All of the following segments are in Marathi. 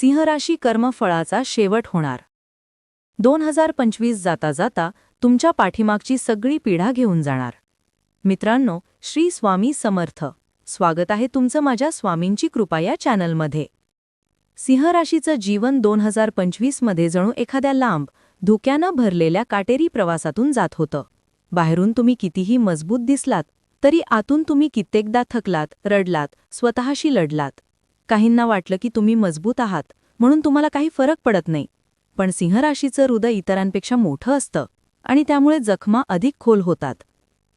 सिंहराशी कर्मफळाचा शेवट होणार. दोन हजार पंचवीस जाता जाता तुमच्या पाठीमागची सगळी पिढा घेऊन जाणार. मित्रांनो श्री स्वामी समर्थ. स्वागत आहे तुमचं माझ्या स्वामींची कृपा या चॅनलमध्ये. सिंहराशीचं जीवन दोन हजार पंचवीसमध्ये जणू एखाद्या लांब धुक्यानं भरलेल्या काटेरी प्रवासातून जात होतं. बाहेरून तुम्ही कितीही मजबूत दिसलात तरी आतून तुम्ही कित्येकदा थकलात रडलात स्वतःशी लढलात. काहींना वाटलं की तुम्ही मजबूत आहात म्हणून तुम्हाला काही फरक पडत नाही. पण सिंहराशीचं हृदय इतरांपेक्षा मोठं असतं आणि त्यामुळे जखमा अधिक खोल होतात.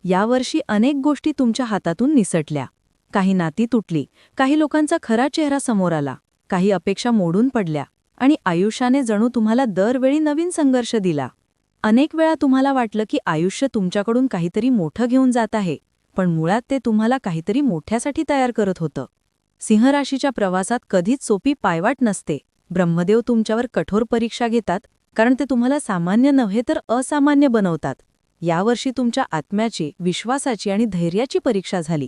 यावर्षी अनेक गोष्टी तुमच्या हातातून निसटल्या. काही नाती तुटली काही लोकांचा खरा चेहरा समोर आला काही अपेक्षा मोडून पडल्या आणि आयुष्याने जणू तुम्हाला दरवेळी नवीन संघर्ष दिला. अनेक वेळा तुम्हाला वाटलं की आयुष्य तुमच्याकडून काहीतरी मोठं घेऊन जात आहे पण मुळात ते तुम्हाला काहीतरी मोठ्यासाठी तयार करत होतं. सिंहराशीच्या प्रवासात कधीच सोपी पायवाट नसते. ब्रह्मदेव तुमच्यावर कठोर परीक्षा घेतात कारण ते तुम्हाला सामान्य नव्हे तर असामान्य बनवतात. यावर्षी तुमच्या आत्म्याची विश्वासाची आणि धैर्याची परीक्षा झाली.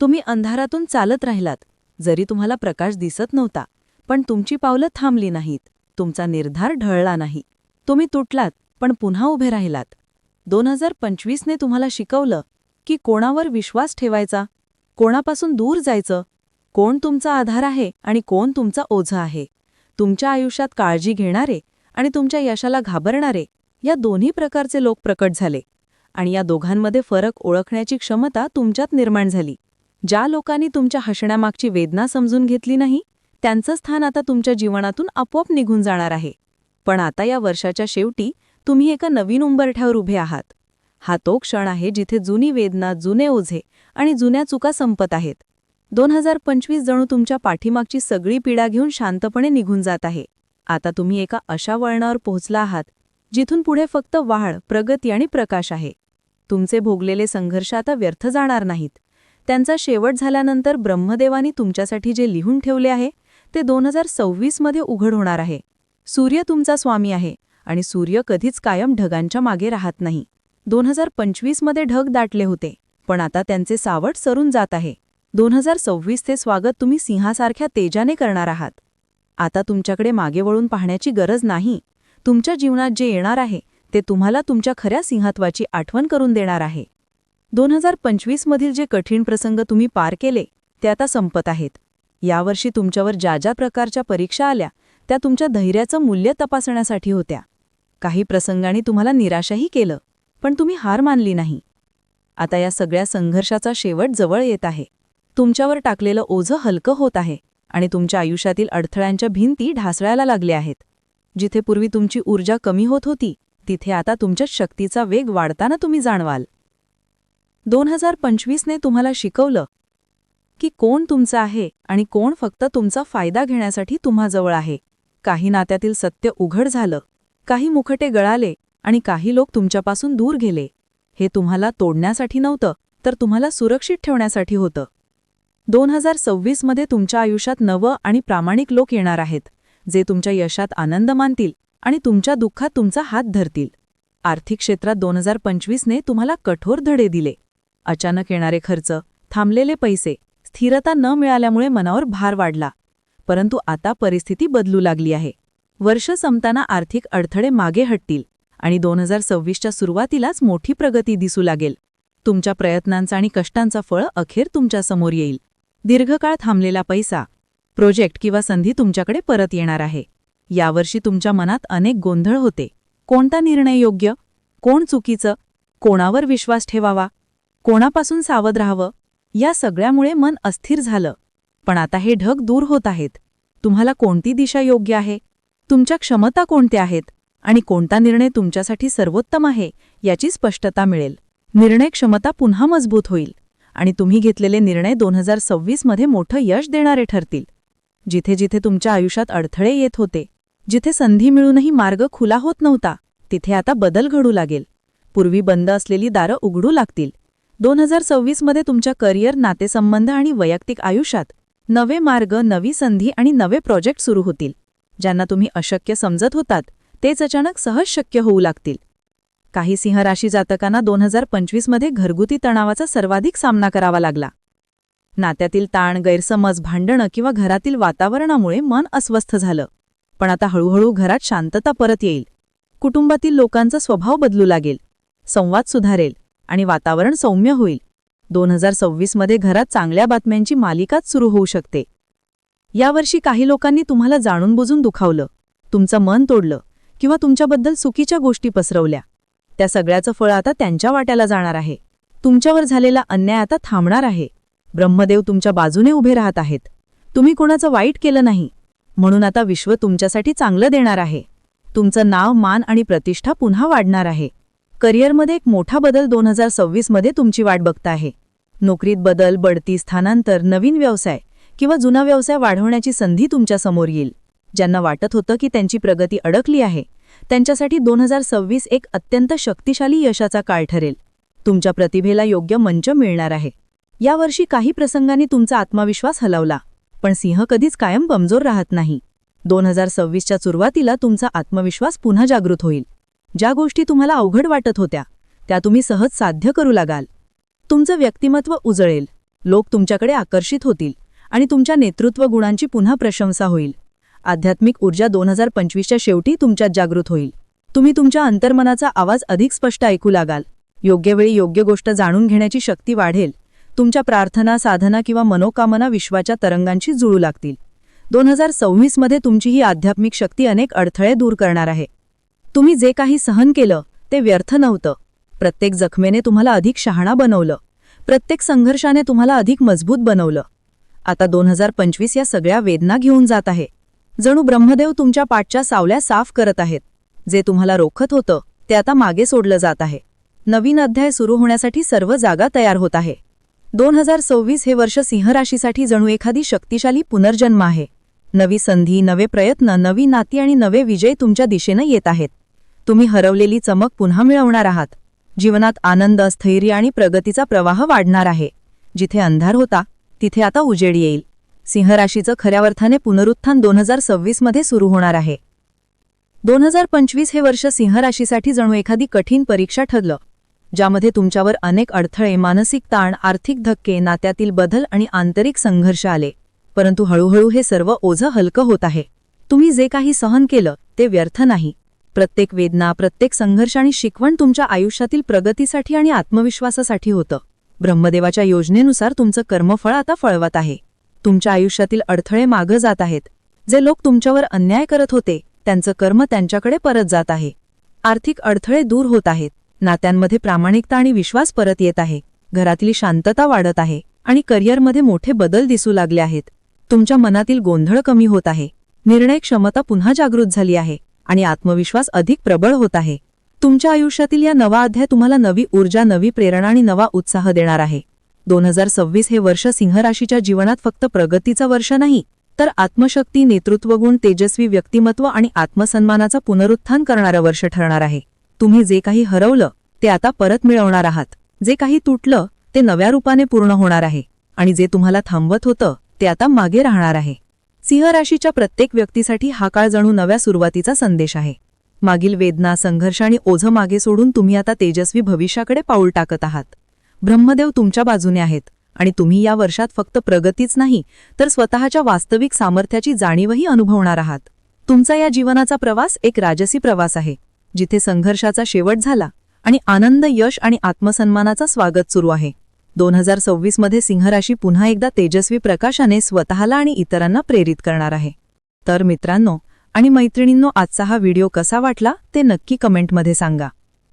तुम्ही अंधारातून चालत राहिलात जरी तुम्हाला प्रकाश दिसत नव्हता पण तुमची पावलं थांबली नाहीत. तुमचा निर्धार ढळला नाही. तुम्ही तुटलात पण पुन्हा उभे राहिलात. दोन हजार पंचवीसने तुम्हाला शिकवलं की कोणावर विश्वास ठेवायचा? कोणापासून दूर जायचं? कोण तुमचा आधार आहे आणि कोण तुमचा ओझं आहे? तुमच्या आयुष्यात काळजी घेणारे आणि तुमच्या यशाला घाबरणारे या दोन्ही प्रकारचे लोक प्रकट झाले आणि या दोघांमध्ये फरक ओळखण्याची क्षमता तुमच्यात निर्माण झाली. ज्या लोकांनी तुमच्या हसण्यामागची वेदना समजून घेतली नाही त्यांचं स्थान आता तुमच्या जीवनातून आपोआप निघून जाणार आहे. पण आता या वर्षाच्या शेवटी तुम्ही एका नवीन उंबरठ्यावर उभे आहात. हा तो क्षण आहे जिथे जुनी वेदना जुने ओझे आणि जुन्या चुका संपत आहेत. दोन हजार पंचवीस जणू तुमच्या पाठीमागची सगळी पीडा घेऊन शांतपणे निघून जात आहे. आता तुम्ही एका अशा वळणावर पोहोचला आहात जिथून पुढे फक्त वाढ प्रगती आणि प्रकाश आहे. तुमचे भोगलेले संघर्ष आता व्यर्थ जाणार नाहीत. त्यांचा शेवट झाल्यानंतर ब्रह्मदेवानी तुमच्यासाठी जे लिहून ठेवले आहे ते दोन हजार सव्वीसमध्ये उघड होणार आहे. सूर्य तुमचा स्वामी आहे आणि सूर्य कधीच कायम ढगांच्या मागे राहत नाही. दोन हजार पंचवीसमध्ये ढग दाटले होते पण आता त्यांचे सावट सरून जात आहे. दोन हजार सव्वीसचे स्वागत तुम्ही सिंहासारख्या तेजाने करणार आहात. आता तुमच्याकडे मागे वळून पाहण्याची गरज नाही. तुमच्या जीवनात जे येणार आहे ते तुम्हाला तुमच्या खऱ्या सिंहत्वाची आठवण करून देणार आहे. दोन हजार पंचवीसमधील जे कठीण प्रसंग तुम्ही पार केले ते आता संपत आहेत. यावर्षी तुमच्यावर ज्या ज्या प्रकारच्या परीक्षा आल्या त्या तुमच्या धैर्याचं मूल्य तपासण्यासाठी होत्या. काही प्रसंगांनी तुम्हाला निराशाही केलं पण तुम्ही हार मानली नाही. आता या सगळ्या संघर्षाचा शेवट जवळ येत आहे. तुमच्यावर टाकलेलं ओझं हलकं होत आहे आणि तुमच्या आयुष्यातील अडथळ्यांच्या भिंती ढासळायला लागल्या आहेत. जिथे पूर्वी तुमची ऊर्जा कमी होत होती तिथे आता तुमच्या शक्तीचा वेग वाढताना तुम्ही जाणवाल. दोन हजार पंचवीसने तुम्हाला शिकवलं की कोण तुमचं आहे आणि कोण फक्त तुमचा फायदा घेण्यासाठी तुम्हाजवळ आहे. काही नात्यातील सत्य उघड झालं काही मुखटे गळाले आणि काही लोक तुमच्यापासून दूर गेले. हे तुम्हाला तोडण्यासाठी नव्हतं तर तुम्हाला सुरक्षित ठेवण्यासाठी होतं. दोन हजार सव्वीसमध्ये तुमच्या आयुष्यात नवं आणि प्रामाणिक लोक येणार आहेत जे तुमच्या यशात आनंद मानतील आणि तुमच्या दुःखात तुमचा हात धरतील. आर्थिक क्षेत्रात दोन हजार पंचवीसने तुम्हाला कठोर धडे दिले. अचानक येणारे खर्च थांबलेले पैसे स्थिरता न मिळाल्यामुळे मनावर भार वाढला. परंतु आता परिस्थिती बदलू लागली आहे. वर्ष संपताना आर्थिक अडथळे मागे हटतील आणि दोन हजार सव्वीसच्या सुरुवातीलाच मोठी प्रगती दिसू लागेल. तुमच्या प्रयत्नांचा आणि कष्टांचा फळ अखेर तुमच्यासमोर येईल. दीर्घकाळ थांबलेला पैसा प्रोजेक्ट किंवा संधी तुमच्याकडे परत येणार आहे. यावर्षी तुमच्या मनात अनेक गोंधळ होते. कोणता निर्णय योग्य? कोण चुकीचं? कोणावर विश्वास ठेवावा? कोणापासून सावध राहावं? या सगळ्यामुळे मन अस्थिर झालं. पण आता हे ढग दूर होत आहेत. तुम्हाला कोणती दिशा योग्य आहे? तुमच्या क्षमता कोणत्या आहेत? आणि कोणता निर्णय तुमच्यासाठी सर्वोत्तम आहे याची स्पष्टता मिळेल. निर्णय क्षमता पुन्हा मजबूत होईल. आणि तुम्ही घेतलेले निर्णय दोन हजार सव्वीसमध्ये मोठं यश देणारे ठरतील. जिथे जिथे तुमच्या आयुष्यात अडथळे येत होते जिथे संधी मिळूनही मार्ग खुला होत नव्हता तिथे आता बदल घडू लागेल. पूर्वी बंद असलेली दारं उघडू लागतील. दोन हजार सव्वीसमध्ये तुमच्या करिअर नातेसंबंध आणि वैयक्तिक आयुष्यात नवे मार्ग नवी संधी आणि नवे प्रोजेक्ट सुरू होतील. ज्यांना तुम्ही अशक्य समजत होतात तेच अचानक सहज शक्य होऊ लागतील. काही सिंहराशी जातकांना दोन हजार पंचवीसमध्ये घरगुती तणावाचा सर्वाधिक सामना करावा लागला. नात्यातील ताण गैरसमज भांडणं किंवा घरातील वातावरणामुळे मन अस्वस्थ झालं. पण आता हळूहळू घरात शांतता परत येईल. कुटुंबातील लोकांचा स्वभाव बदलू लागेल. संवाद सुधारेल आणि वातावरण सौम्य होईल. दोन हजार सव्वीसमध्ये घरात चांगल्या बातम्यांची मालिकाच सुरू होऊ शकते. यावर्षी काही लोकांनी तुम्हाला जाणून बुजून दुखावलं. तुमचं मन तोडलं किंवा तुमच्याबद्दल चुकीच्या गोष्टी पसरवल्या. त्या सगळ्याचं फळ आता त्यांच्या वाट्याला जाणार आहे. तुमच्यावर झालेला अन्याय आता थांबणार आहे. ब्रह्मदेव तुमच्या बाजूने उभे राहत आहेत. तुम्ही कोणाचं वाईट केलं नाही. म्हणून आता विश्व तुमच्यासाठी चांगलं देणार आहे. तुमचं नाव मान आणि प्रतिष्ठा पुन्हा वाढणार आहे. करिअरमध्ये एक मोठा बदल दोन हजार सव्वीसमध्ये तुमची वाट बघता आहे. नोकरीत बदल बढती स्थानांतर नवीन व्यवसाय किंवा जुना व्यवसाय वाढवण्याची संधी तुमच्यासमोर येईल. ज्यांना वाटत होतं की त्यांची प्रगती अडकली आहे त्यांच्यासाठी दोन हजार सव्वीस एक अत्यंत शक्तिशाली यशाचा काळ ठरेल. तुमच्या प्रतिभेला योग्य मंच मिळणार आहे. यावर्षी काही प्रसंगांनी तुमचा आत्मविश्वास हलवला पण सिंह कधीच कायम कमजोर राहत नाही. दोन हजार सव्वीसच्या सुरुवातीला तुमचा आत्मविश्वास पुन्हा जागृत होईल. ज्या गोष्टी तुम्हाला अवघड वाटत होत्या त्या तुम्ही सहज साध्य करू लागाल. तुमचं व्यक्तिमत्व उजळेल लोक तुमच्याकडे आकर्षित होतील आणि तुमच्या नेतृत्व गुणांची पुन्हा प्रशंसा होईल. आध्यात्मिक ऊर्जा दोन हजार पंचवीसच्या शेवटी तुमच्यात जागृत होईल. तुम्ही तुमच्या अंतर्मनाचा आवाज अधिक स्पष्ट ऐकू लागाल. योग्य वेळी योग्य गोष्ट जाणून घेण्याची शक्ती वाढेल. तुमच्या प्रार्थना साधना किंवा मनोकामना विश्वाच्या तरंगांशी जुळू लागतील. दोन हजार सव्वीसमध्ये तुमची ही आध्यात्मिक शक्ती अनेक अडथळे दूर करणार आहे. तुम्ही जे काही सहन केलं ते व्यर्थ नव्हतं. प्रत्येक जखमेने तुम्हाला अधिक शहाणा बनवलं. प्रत्येक संघर्षाने तुम्हाला अधिक मजबूत बनवलं. आता दोन हजार पंचवीस या सगळ्या वेदना घेऊन जात आहे. जणू ब्रह्मदेव तुमच्या पाठच्या सावल्या साफ करत आहेत. जे तुम्हाला रोखत होतं ते आता मागे सोडलं जात आहे. नवीन अध्याय सुरू होण्यासाठी सर्व जागा तयार होत आहे. दोन हजार सव्वीस हे वर्ष सिंहराशीसाठी जणू एखादी शक्तिशाली पुनर्जन्म आहे. नवी संधी नवे प्रयत्न नवी नाती आणि नवे विजय तुमच्या दिशेनं येत आहेत. तुम्ही हरवलेली चमक पुन्हा मिळवणार आहात. जीवनात आनंद स्थैर्य आणि प्रगतीचा प्रवाह वाढणार आहे. जिथे अंधार होता तिथे आता उजेड येईल. सिंहराशीचं खऱ्या अर्थाने पुनरुत्थान दोन हजार सव्वीसमध्ये सुरू होणार आहे. दोन हजार पंचवीस हे वर्ष सिंहराशीसाठी जणू एखादी कठीण परीक्षा ठरलं ज्यामध्ये तुमच्यावर अनेक अडथळे मानसिक ताण आर्थिक धक्के नात्यातील बदल आणि आंतरिक संघर्ष आले परंतु हळूहळू हे सर्व ओझं हलकं होत आहे. तुम्ही जे काही सहन केलं ते व्यर्थ नाही. प्रत्येक वेदना प्रत्येक संघर्ष आणि शिकवण तुमच्या आयुष्यातील प्रगतीसाठी आणि आत्मविश्वासासाठी होतं. ब्रह्मदेवाच्या योजनेनुसार तुमचं कर्मफळ आता फळवत आहे. तुमच्या आयुष्यातील अडथळे मागं जात आहेत. जे लोक तुमच्यावर अन्याय करत होते त्यांचं कर्म त्यांच्याकडे परत जात आहे. आर्थिक अडथळे दूर होत आहेत. नात्यांमध्ये प्रामाणिकता आणि विश्वास परत येत आहे. घरातली शांतता वाढत आहे आणि करिअरमध्ये मोठे बदल दिसू लागले आहेत. तुमच्या मनातील गोंधळ कमी होत आहे. निर्णय क्षमता पुन्हा जागृत झाली आहे आणि आत्मविश्वास अधिक प्रबळ होत आहे. तुमच्या आयुष्यातील या नवा अध्याय तुम्हाला नवी ऊर्जा नवी प्रेरणा आणि नवा उत्साह देणार आहे. दोन हजार सव्वीस हे वर्ष सिंहराशीच्या जीवनात फक्त प्रगतीचं वर्ष नाही तर आत्मशक्ती नेतृत्वगुण तेजस्वी व्यक्तिमत्व आणि आत्मसन्मानाचा पुनरुत्थान करणारं वर्ष ठरणार आहे. तुम्ही जे काही हरवलं ते आता परत मिळवणार आहात. जे काही तुटलं ते नव्या रूपाने पूर्ण होणार आहे. आणि जे तुम्हाला थांबवत होतं ते आता मागे राहणार आहे. सिंह राशीच्या प्रत्येक व्यक्तीसाठी हा काळ जणू नव्या सुरुवातीचा संदेश आहे. मागील वेदना संघर्ष आणि ओझं मागे सोडून तुम्ही आता तेजस्वी भविष्याकडे पाऊल टाकत आहात. ब्रह्मदेव तुमच्या बाजूने आहेत आणि तुम्ही या वर्षात फक्त प्रगतीच नाही तर स्वतःच्या वास्तविक सामर्थ्याची जाणीवही अनुभवणार आहात. तुमचा या जीवनाचा प्रवास एक राजसी प्रवास आहे जिथे संघर्षाचा शेवट झाला आणि आनंद यश आणि आत्मसन्मानाचा स्वागत सुरू आहे. दोन हजार सव्वीसमध्ये सिंहराशी पुन्हा एकदा तेजस्वी प्रकाशाने स्वतःला आणि इतरांना प्रेरित करणार आहे. तर मित्रांनो आणि मैत्रिणींनो आजचा हा व्हिडिओ कसा वाटला ते नक्की कमेंटमध्ये सांगा.